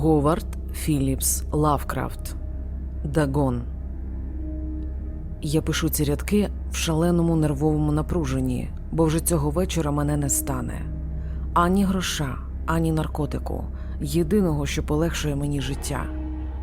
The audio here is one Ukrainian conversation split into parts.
Говард Філіпс Лавкрафт Дагон. Я пишу ці рядки в шаленому нервовому напруженні, бо вже цього вечора мене не стане. Ані гроша, ані наркотику, єдиного, що полегшує мені життя.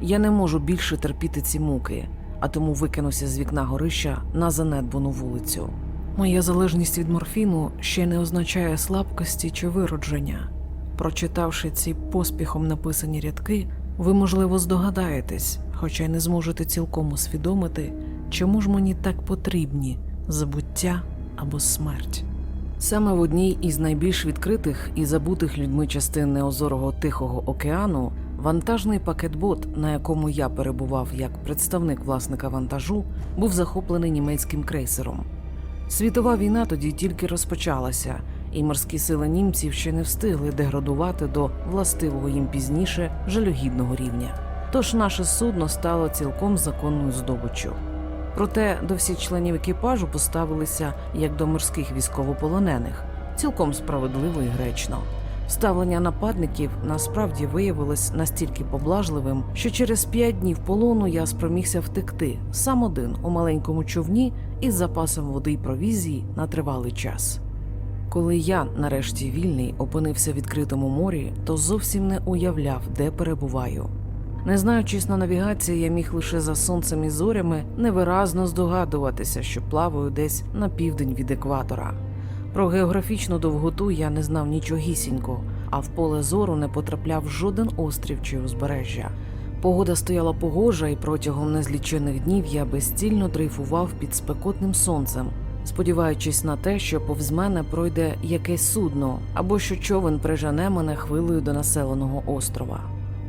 Я не можу більше терпіти ці муки, а тому викинуся з вікна горища на занедбану вулицю. Моя залежність від морфіну ще не означає слабкості чи виродження. Прочитавши ці поспіхом написані рядки, ви, можливо, здогадаєтесь, хоча й не зможете цілком усвідомити, чому ж мені так потрібні забуття або смерть. Саме в одній із найбільш відкритих і забутих людьми частин неозорого Тихого океану вантажний пакетбот, на якому я перебував як представник власника вантажу, був захоплений німецьким крейсером. Світова війна тоді тільки розпочалася, і морські сили німців ще не встигли деградувати до властивого їм пізніше жалюгідного рівня. Тож наше судно стало цілком законною здобиччю. Проте до всіх членів екіпажу поставилися як до морських військовополонених, цілком справедливо і гречно. Ставлення нападників насправді виявилось настільки поблажливим, що через п'ять днів полону я спромігся втекти сам один у маленькому човні із запасом води й провізії на тривалий час. Коли я, нарешті вільний, опинився в відкритому морі, то зовсім не уявляв, де перебуваю. Не знаючись на навігації, я міг лише за сонцем і зорями невиразно здогадуватися, що плаваю десь на південь від екватора. Про географічну довготу я не знав нічогісінько, а в поле зору не потрапляв жоден острів чи узбережжя. Погода стояла погожа, і протягом незлічених днів я безцільно дрейфував під спекотним сонцем, сподіваючись на те, що повз мене пройде якесь судно або що човен прижене мене хвилею до населеного острова.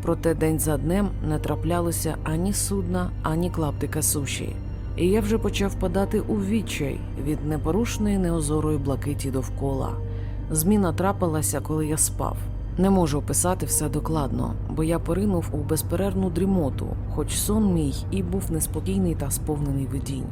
Проте день за днем не траплялося ані судна, ані клаптика суші, і я вже почав падати у відчай від непорушної неозорої блакиті довкола. Зміна трапилася, коли я спав. Не можу описати все докладно, бо я поринув у безперервну дрімоту, хоч сон мій і був неспокійний та сповнений видінь.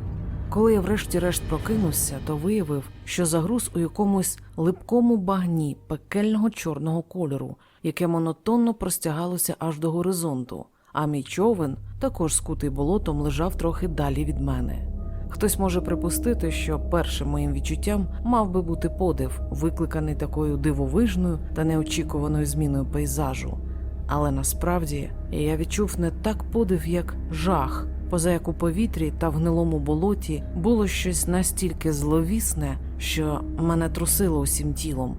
Коли я врешті-решт прокинувся, то виявив, що загруз у якомусь липкому багні пекельного чорного кольору, яке монотонно простягалося аж до горизонту, а мій човен, також скутий болотом, лежав трохи далі від мене. Хтось може припустити, що першим моїм відчуттям мав би бути подив, викликаний такою дивовижною та неочікуваною зміною пейзажу. Але насправді я відчув не так подив, як жах, поза як у повітрі та в гнилому болоті було щось настільки зловісне, що мене трусило усім тілом.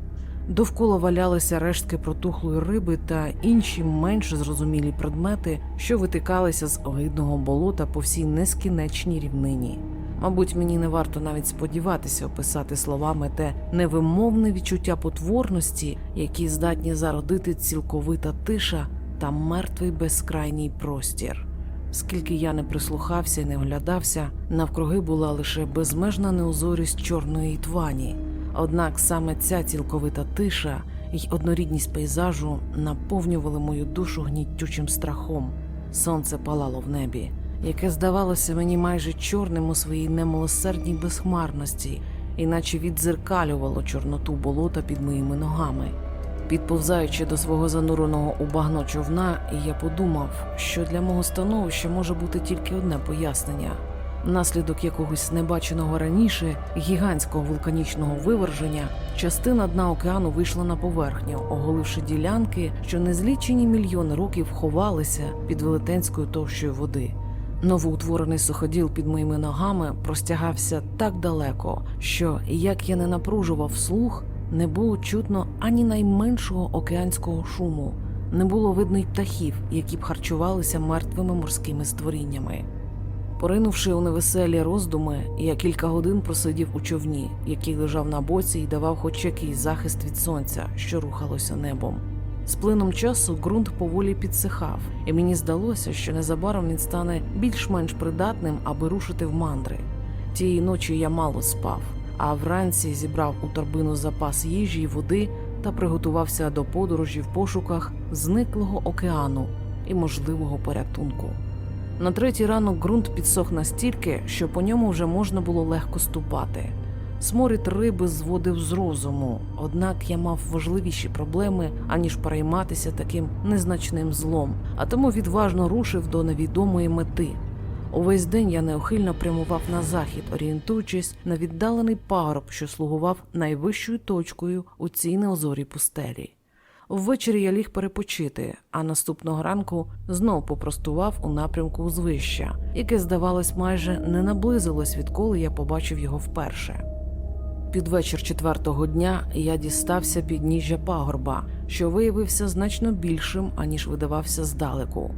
Довкола валялися рештки протухлої риби та інші менш зрозумілі предмети, що витикалися з огидного болота по всій нескінченній рівнині. Мабуть, мені не варто навіть сподіватися описати словами те невимовне відчуття потворності, які здатні зародити цілковита тиша та мертвий безкрайній простір. Скільки я не прислухався і не оглядався, навкруги була лише безмежна неозорість чорної твані. Однак саме ця цілковита тиша й однорідність пейзажу наповнювали мою душу гнітючим страхом. Сонце палало в небі, яке здавалося мені майже чорним у своїй немилосердній безхмарності, іначе віддзеркалювало чорноту болота під моїми ногами. Підповзаючи до свого зануреного у багно човна, я подумав, що для мого становища може бути тільки одне пояснення. Внаслідок якогось небаченого раніше гігантського вулканічного виверження частина дна океану вийшла на поверхню, оголивши ділянки, що незлічені мільйони років ховалися під велетенською товщою води. Новоутворений суходіл під моїми ногами простягався так далеко, що як я не напружував слух, не було чутно ані найменшого океанського шуму, не було видно й птахів, які б харчувалися мертвими морськими створіннями. Поринувши у невеселі роздуми, я кілька годин просидів у човні, який лежав на боці і давав хоч якийсь захист від сонця, що рухалося небом. З плином часу ґрунт поволі підсихав, і мені здалося, що незабаром він стане більш-менш придатним, аби рушити в мандри. Тієї ночі я мало спав, а вранці зібрав у торбину запас їжі й води та приготувався до подорожі в пошуках зниклого океану і можливого порятунку. На третій ранок ґрунт підсох настільки, що по ньому вже можна було легко ступати. Сморід риби зводив з розуму, однак я мав важливіші проблеми, аніж перейматися таким незначним злом, а тому відважно рушив до невідомої мети. Увесь день я неухильно прямував на захід, орієнтуючись на віддалений пагорб, що слугував найвищою точкою у цій неозорій пустелі. Ввечері я ліг перепочити, а наступного ранку знов попростував у напрямку узвища, яке, здавалось, майже не наблизилось, відколи я побачив його вперше. Під вечір четвертого дня я дістався підніжжя пагорба, що виявився значно більшим, аніж видавався здалеку.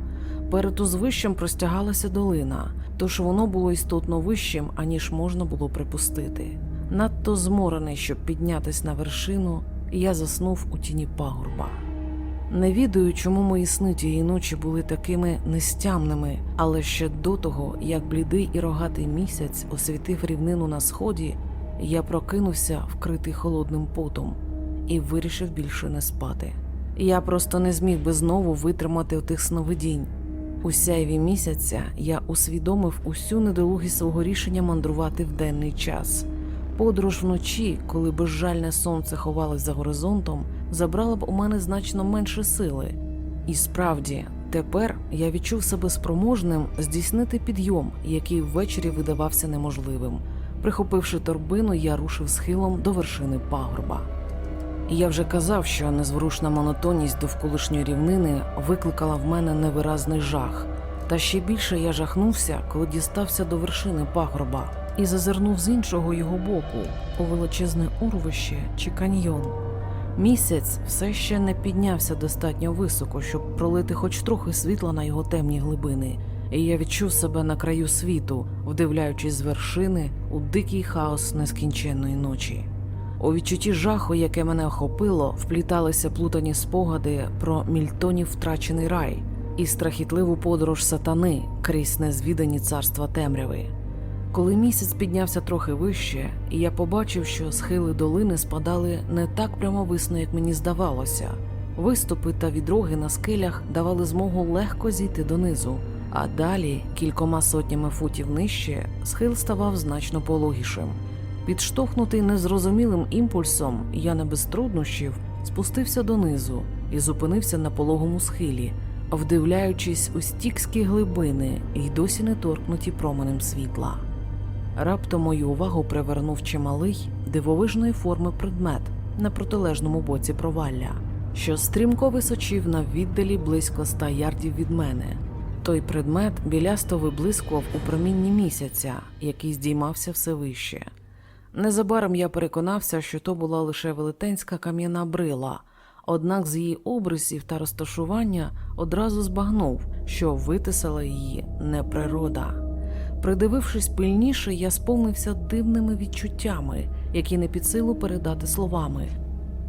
Перед узвищем простягалася долина, тож воно було істотно вищим, аніж можна було припустити. Надто зморений, щоб піднятись на вершину, я заснув у тіні пагорба. Не відаю, чому мої сни тієї ночі були такими нестямними, але ще до того, як блідий і рогатий місяць освітив рівнину на сході, я прокинувся, вкритий холодним потом, і вирішив більше не спати. Я просто не зміг би знову витримати отих сновидінь. У сяйві місяця я усвідомив усю недолугість свого рішення мандрувати в денний час. Подорож вночі, коли безжальне сонце ховалось за горизонтом, забрала б у мене значно менше сили. І справді, тепер я відчув себе спроможним здійснити підйом, який ввечері видавався неможливим. Прихопивши торбину, я рушив схилом до вершини пагорба. Я вже казав, що незворушна монотонність довколишньої рівнини викликала в мене невиразний жах. Та ще більше я жахнувся, коли дістався до вершини пагорба і зазирнув з іншого його боку у величезне урвище чи каньйон. Місяць все ще не піднявся достатньо високо, щоб пролити хоч трохи світла на його темні глибини, і я відчув себе на краю світу, вдивляючись з вершини у дикий хаос нескінченної ночі. У відчутті жаху, яке мене охопило, впліталися плутані спогади про мільтонів втрачений рай і страхітливу подорож сатани крізь незвідані царства темряви. Коли місяць піднявся трохи вище, і я побачив, що схили долини спадали не так прямовисно, як мені здавалося. Виступи та відроги на скелях давали змогу легко зійти донизу, а далі, кількома сотнями футів нижче, схил ставав значно пологішим. Підштовхнутий незрозумілим імпульсом, я не без труднощів спустився донизу і зупинився на пологому схилі, вдивляючись у стікські глибини й досі не торкнуті променем світла. Раптом мою увагу привернув чималий дивовижної форми предмет на протилежному боці провалля, що стрімко височив на віддалі близько ста ярдів від мене. Той предмет білясто виблискував у промінні місяця, який здіймався все вище. Незабаром я переконався, що то була лише велетенська кам'яна брила, однак з її обрисів та розташування одразу збагнув, що витисала її не природа. Придивившись пильніше, я сповнився дивними відчуттями, які не під силу передати словами.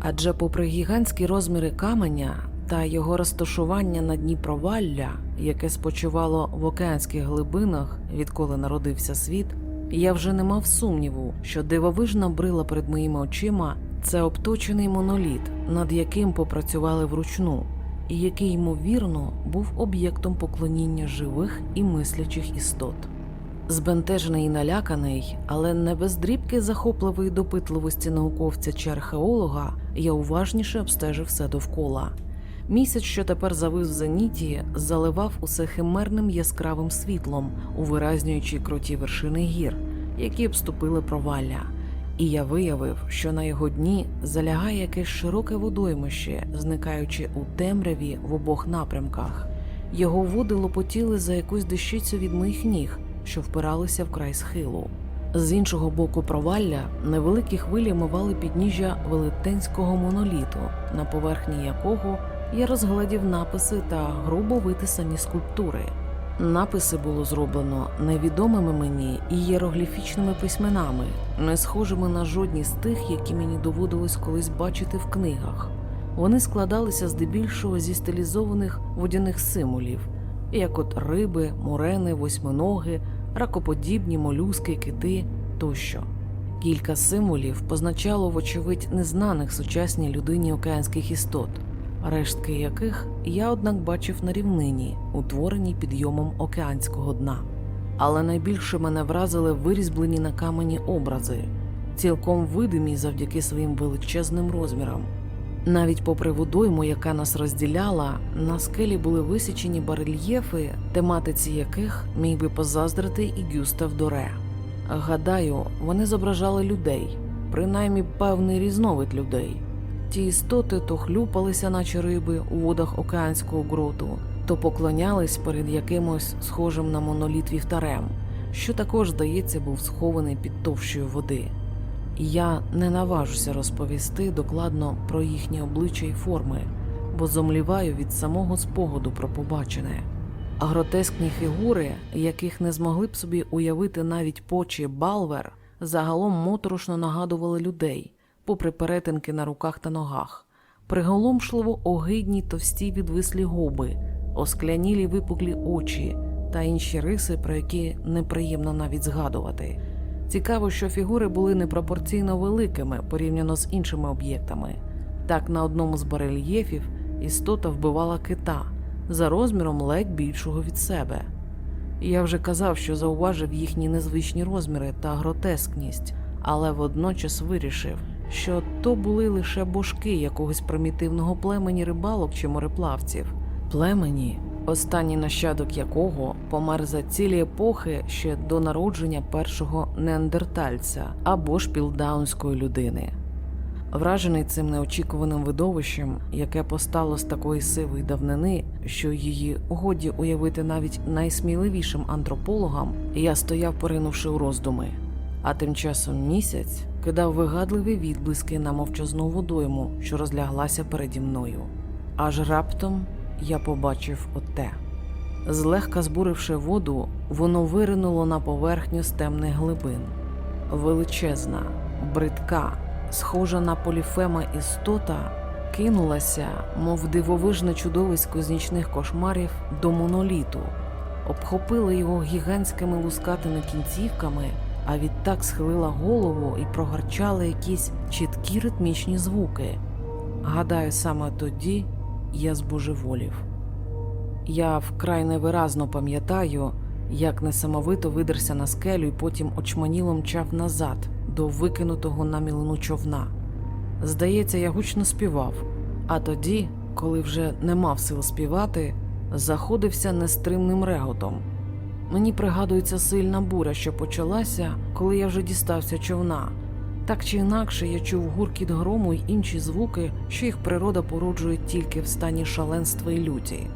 Адже, попри гігантські розміри каменя та його розташування на дні провалля, яке спочивало в океанських глибинах, відколи народився світ, я вже не мав сумніву, що дивовижна брила перед моїми очима це обточений моноліт, над яким попрацювали вручну, і який, ймовірно, був об'єктом поклоніння живих і мислячих істот. Збентежений і наляканий, але не без дрібки захопливої допитливості науковця чи археолога, я уважніше обстежив все довкола. Місяць, що тепер завис в зеніті, заливав усе химерним яскравим світлом, увиразнюючи круті вершини гір, які обступили провалля. І я виявив, що на його дні залягає якесь широке водоймище, зникаючи у темряві в обох напрямках. Його води лопотіли за якусь дещицю від моїх ніг, що впиралися в край схилу. З іншого боку провалля невеликі хвилі мивали підніжжя велетенського моноліту, на поверхні якого я розглядів написи та грубо витисані скульптури. Написи було зроблено невідомими мені ієрогліфічними письменами, не схожими на жодні з тих, які мені доводилось колись бачити в книгах. Вони складалися здебільшого зі стилізованих водяних символів, як от риби, мурени, восьминоги, ракоподібні молюски, кити тощо. Кілька символів позначало, вочевидь, незнаних сучасній людині океанських істот, рештки яких я, однак, бачив на рівнині, утвореній підйомом океанського дна. Але найбільше мене вразили вирізблені на камені образи. цілком видимі завдяки своїм величезним розмірам. Навіть попри водойму, яка нас розділяла, на скелі були висічені барельєфи, тематиці яких міг би позаздрити і Гюстав Доре. Гадаю, вони зображали людей, принаймні певний різновид людей. Ті істоти то хлюпалися, наче риби у водах океанського гроту, то поклонялись перед якимось схожим на моноліт вівтарем, що також, здається, був схований під товщою води. Я не наважуся розповісти докладно про їхні обличчя й форми, бо зомліваю від самого спогаду про побачене. А гротескні фігури, яких не змогли б собі уявити навіть почі Балвер, загалом моторошно нагадували людей, попри перетинки на руках та ногах, приголомшливо огидні товсті відвислі губи, осклянілі випуклі очі та інші риси, про які неприємно навіть згадувати. Цікаво, що фігури були непропорційно великими порівняно з іншими об'єктами. Так, на одному з барельєфів істота вбивала кита за розміром ледь більшого від себе. Я вже казав, що зауважив їхні незвичні розміри та гротескність, але водночас вирішив, що то були лише божки якогось примітивного племені рибалок чи мореплавців. Племені, останній нащадок якого помер за цілі епохи ще до народження першого неандертальця або ж пілдаунської людини. Вражений цим неочікуваним видовищем, яке постало з такої сивої давнини, що її годі уявити навіть найсміливішим антропологам, я стояв, поринувши у роздуми. А тим часом місяць кидав вигадливі відблиски на мовчазну водойму, що розляглася переді мною. Аж раптом я побачив оте. Злегка збуривши воду, воно виринуло на поверхню з темних глибин. Величезна, бридка, схожа на поліфема істота, кинулася, мов дивовижне чудовисько з нічних кошмарів, до моноліту, обхопила його гігантськими лускатими кінцівками, а відтак схилила голову і прогарчала якісь чіткі ритмічні звуки. Гадаю, саме тоді я збожеволів. Я вкрай невиразно пам'ятаю, як несамовито видерся на скелю і потім очманіло мчав назад до викинутого на мілину човна. Здається, я гучно співав, а тоді, коли вже не мав сил співати, заходився нестримним реготом. Мені пригадується сильна буря, що почалася, коли я вже дістався човна. Так чи інакше я чув гуркіт грому й інші звуки, що їх природа породжує тільки в стані шаленства і люті.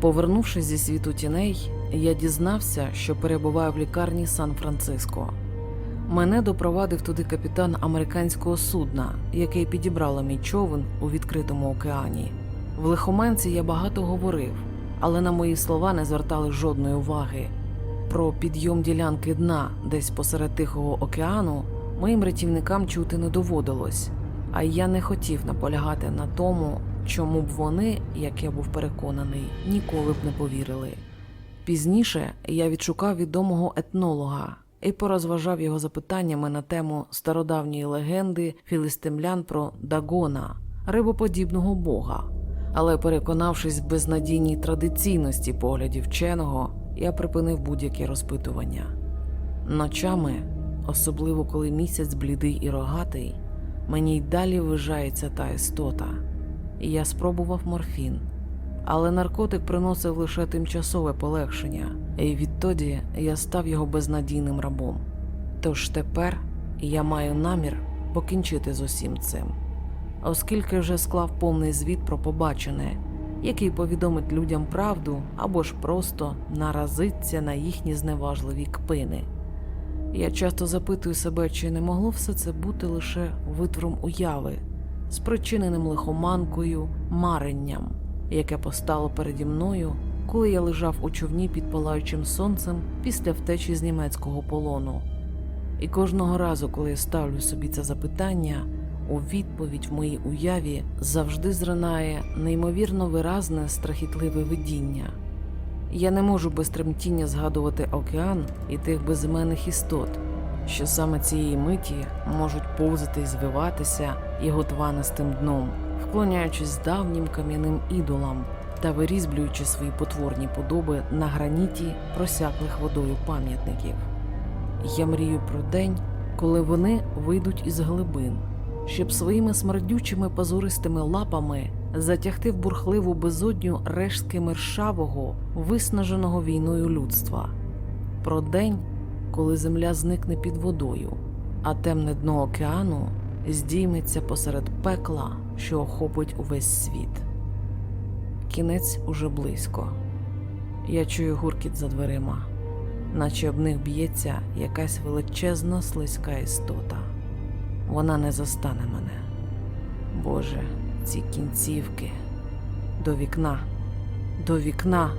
Повернувшись зі світу тіней, я дізнався, що перебуваю в лікарні Сан-Франциско. Мене допровадив туди капітан американського судна, який підібрало мій човен у відкритому океані. В лихоманці я багато говорив, але на мої слова не звертали жодної уваги. Про підйом ділянки дна десь посеред Тихого океану моїм рятівникам чути не доводилось, а я не хотів наполягати на тому, чому б вони, як я був переконаний, ніколи б не повірили. Пізніше я відшукав відомого етнолога і порозважав його запитаннями на тему стародавньої легенди філістимлян про Дагона, рибоподібного бога. Але, переконавшись в безнадійній традиційності поглядів вченого, я припинив будь-які розпитування. Ночами, особливо коли місяць блідий і рогатий, мені й далі вижається та істота. І я спробував морфін, але наркотик приносив лише тимчасове полегшення, і відтоді я став його безнадійним рабом. Тож тепер я маю намір покінчити з усім цим, оскільки вже склав повний звіт про побачене, який повідомить людям правду або ж просто наразиться на їхні зневажливі кпини. Я часто запитую себе, чи не могло все це бути лише витвором уяви, спричиненим лихоманкою, маренням, яке постало переді мною, коли я лежав у човні під палаючим сонцем після втечі з німецького полону. І кожного разу, коли я ставлю собі це запитання, у відповідь в моїй уяві завжди зринає неймовірно виразне страхітливе видіння. Я не можу без тремтіння згадувати океан і тих безіменних істот, що саме цієї миті можуть повзати і звиватися його тванистим дном, вклоняючись давнім кам'яним ідолам та вирізблюючи свої потворні подоби на граніті просяклих водою пам'ятників. Я мрію про день, коли вони вийдуть із глибин, щоб своїми смердючими пазуристими лапами затягти в бурхливу безодню рештки мершавого, виснаженого війною людства. Про день, коли земля зникне під водою, а темне дно океану здійметься посеред пекла, що охопить увесь світ. Кінець уже близько. Я чую гуркіт за дверима, наче об них б'ється якась величезна слизька істота. Вона не застане мене. Боже, ці кінцівки. До вікна, до вікна.